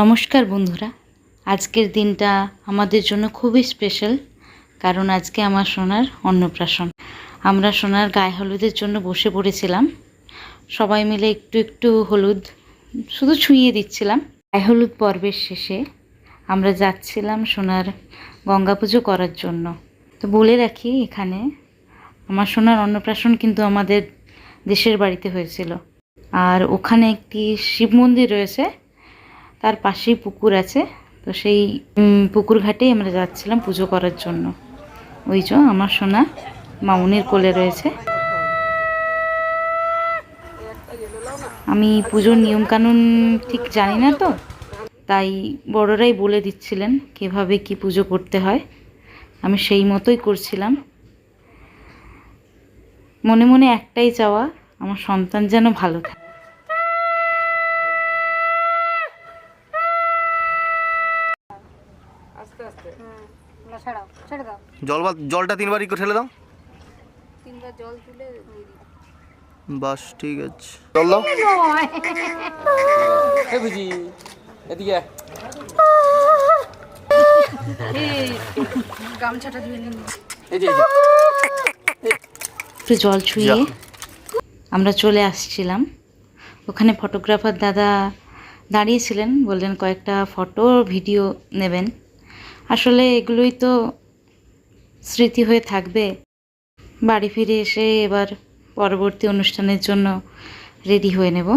নমস্কার বন্ধুরা। আজকের দিনটা আমাদের জন্য খুবই স্পেশাল, কারণ আজকে আমার সোনার অন্নপ্রাশন। আমরা সোনার গায়ে হলুদের জন্য বসে পড়েছিলাম। সবাই মিলে একটু একটু হলুদ শুধু ছুঁয়ে দিচ্ছিলাম। গায়ে হলুদ পর্বের শেষে আমরা যাচ্ছিলাম সোনার গঙ্গা পুজো করার জন্য। তো বলে রাখি, এখানে আমার সোনার অন্নপ্রাশন কিন্তু আমাদের দেশের বাড়িতে হয়েছিল। আর ওখানে একটি শিব মন্দির রয়েছে তার পাশেই পুকুর আছে। তো সেই পুকুর ঘাটেই আমরা যাচ্ছিলাম পুজো করার জন্য। ওই যে আমার সোনা মামুনির কোলে রয়েছে। আমি পুজোর নিয়মকানুন ঠিক জানি না তো, তাই বড়রাই বলে দিচ্ছিলেন কীভাবে কি পুজো করতে হয়। আমি সেই মতোই করছিলাম। মনে মনে একটাই চাওয়া, আমার সন্তান যেন ভালো থাকে। আস্তে আস্তে। না ছাড়াও ছেড়ে দাও। জল জলটা তিনবারই করে ঠেলে দাও। তিনবার জল তুলে বাস ঠিক আছে। জল দাও। এ বুঝি এদিকে গামছাটা ধুয়ে নিন। এই যে। একটু জল ছুঁয়ে আমরা চলে আসছিলাম। ওখানে ফটোগ্রাফার দাদা দাঁড়িয়েছিলেন বললেন কয়েকটা ফটো ভিডিও নেবেন। আসলে এগুলোই তো স্মৃতি হয়ে থাকবে। বাড়ি ফিরে এসে এবার পরবর্তী অনুষ্ঠানের জন্য রেডি হয়ে নেব।